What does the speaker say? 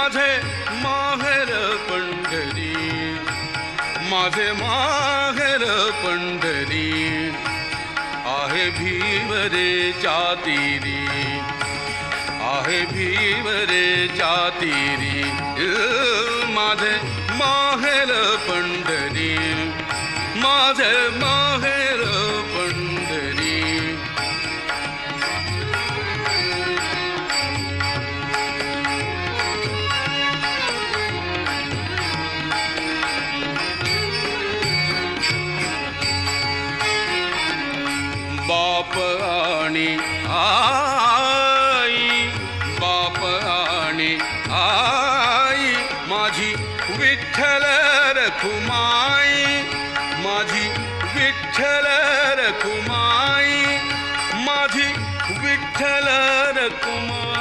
माझे माहेर पंढरी माझे माहेर पंढरी आहे भीवरेच्या तीरी आहे भीवरेच्या तीरी अ, माझे माहेर पंढरी माझे माहेर बाप आणि आई बाप आणि आई माझी विठ्ठल रखुमाई माझी विठ्ठल रखुमाई माझी विठ्ठल रखुमाई